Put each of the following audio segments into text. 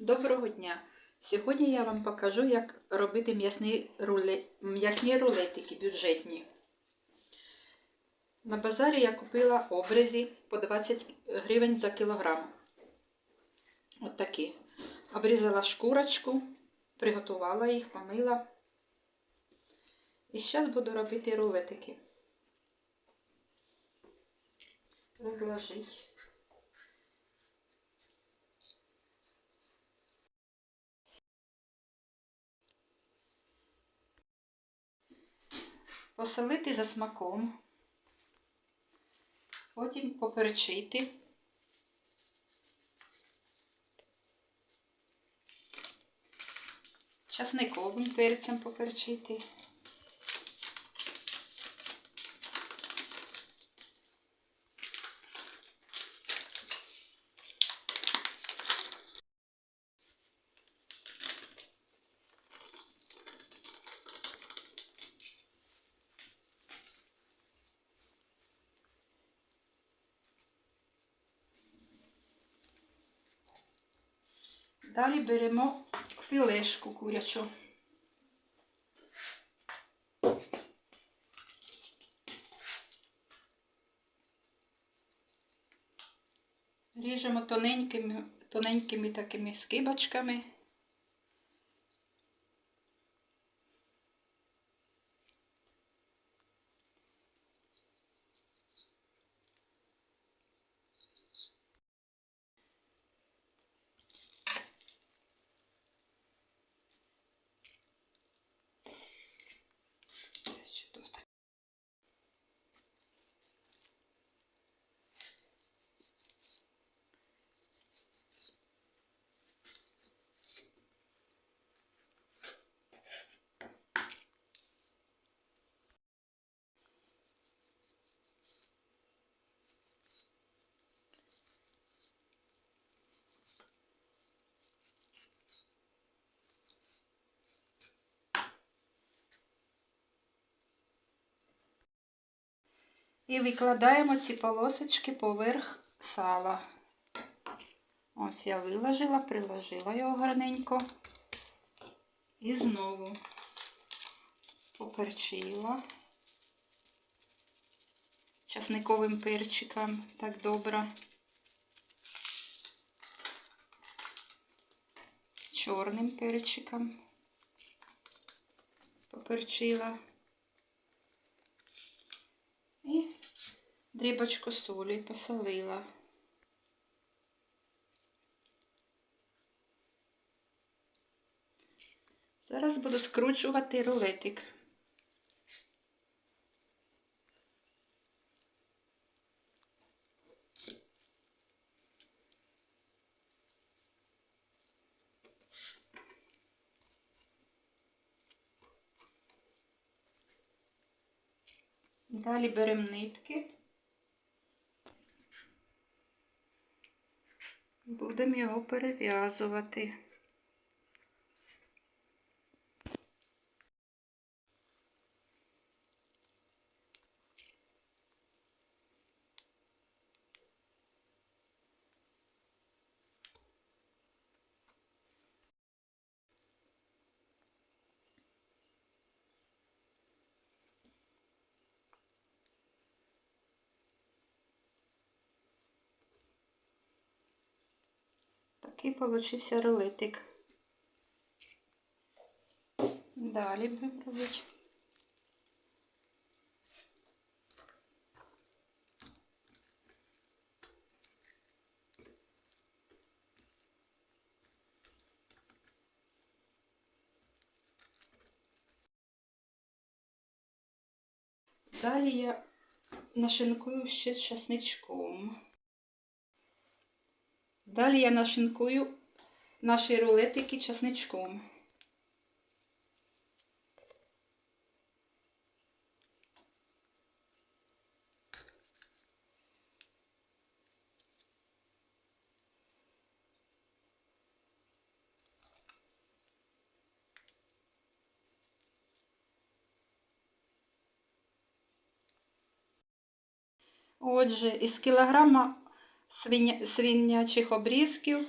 Доброго дня! Сьогодні я вам покажу, як робити м'ясні руле... рулетики бюджетні. На базарі я купила обрізі по 20 гривень за кілограм. От такі. Обрізала шкурочку, приготувала їх, помила. І зараз буду робити рулетики. Розложить. Посолити за смаком, потім поперчити. Часниковим перцем поперчити. Далі беремо філешку курячу. Ріжемо тоненькими, тоненькими такими скибочками. І викладаємо ці полосочки поверх сала. Ось я виложила, приложила його гарненько. І знову поперчила часниковим перчиком так добре. Чорним перчиком поперчила. І дрібочку солі посолила. Зараз буду скручувати рулетик. Далі беремо нитки. Будемо його перев'язувати. Такий получився рулетик. Далі будемо робити. Далі я нашинкую ще з часничком. Далі я нашинкую наші рулетики часничком. Отже, із кілограма свиня... свинячих обрізків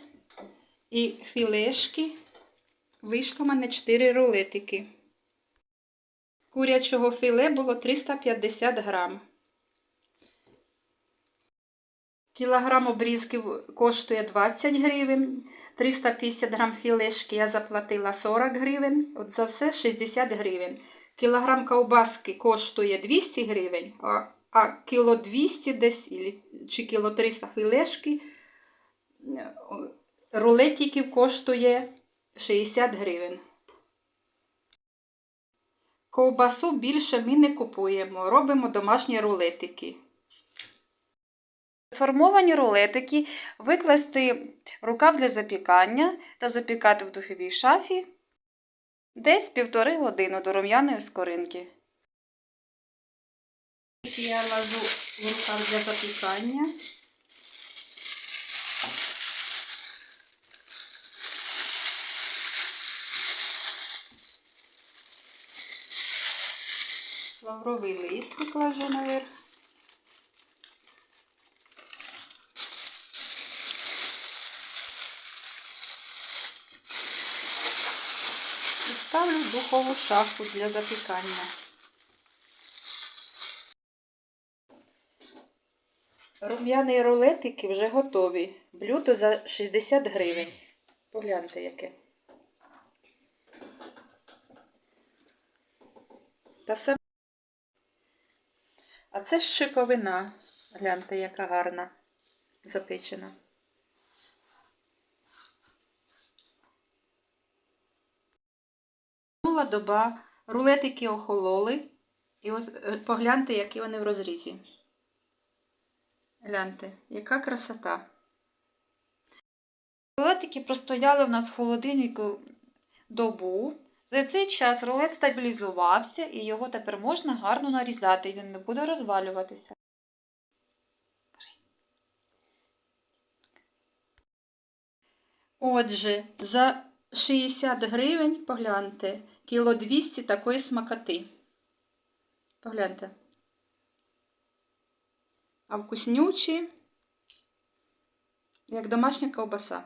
і філешки. Вийшло в мене 4 рулетики. Курячого філе було 350 грам. Кілограм обрізків коштує 20 гривень. 350 грам філешки я заплатила 40 гривень. От за все 60 гривень. Кілограм ковбаски коштує 200 гривень, а, а кіло 200 десь чи кіло 300 філешки е, рулетиків коштує 60 гривень. Ковбасу більше ми не купуємо, робимо домашні рулетики. Сформовані рулетики викласти рукав для запікання та запікати в духовій шафі десь півтори години до рум'яної скоринки. Я ложу в рукав для запікання. Лавровий листик ложу наверх. І ставлю в духову шафу для запікання. Рум'яні рулетики вже готові. Блюдо за 60 гривень. Погляньте яке. Та все. А це ж шиковина. Гляньте, яка гарна запечена. Минула доба, рулетики охололи. І ось е, погляньте, які вони в розрізі. Гляньте, яка красота. Рулетики простояли в нас в холодильнику добу. За цей час рулет стабілізувався і його тепер можна гарно нарізати, він не буде розвалюватися. Отже, за 60 гривень, погляньте, кіло 200 такої смакоти. Погляньте. А вкуснючі, як домашня ковбаса.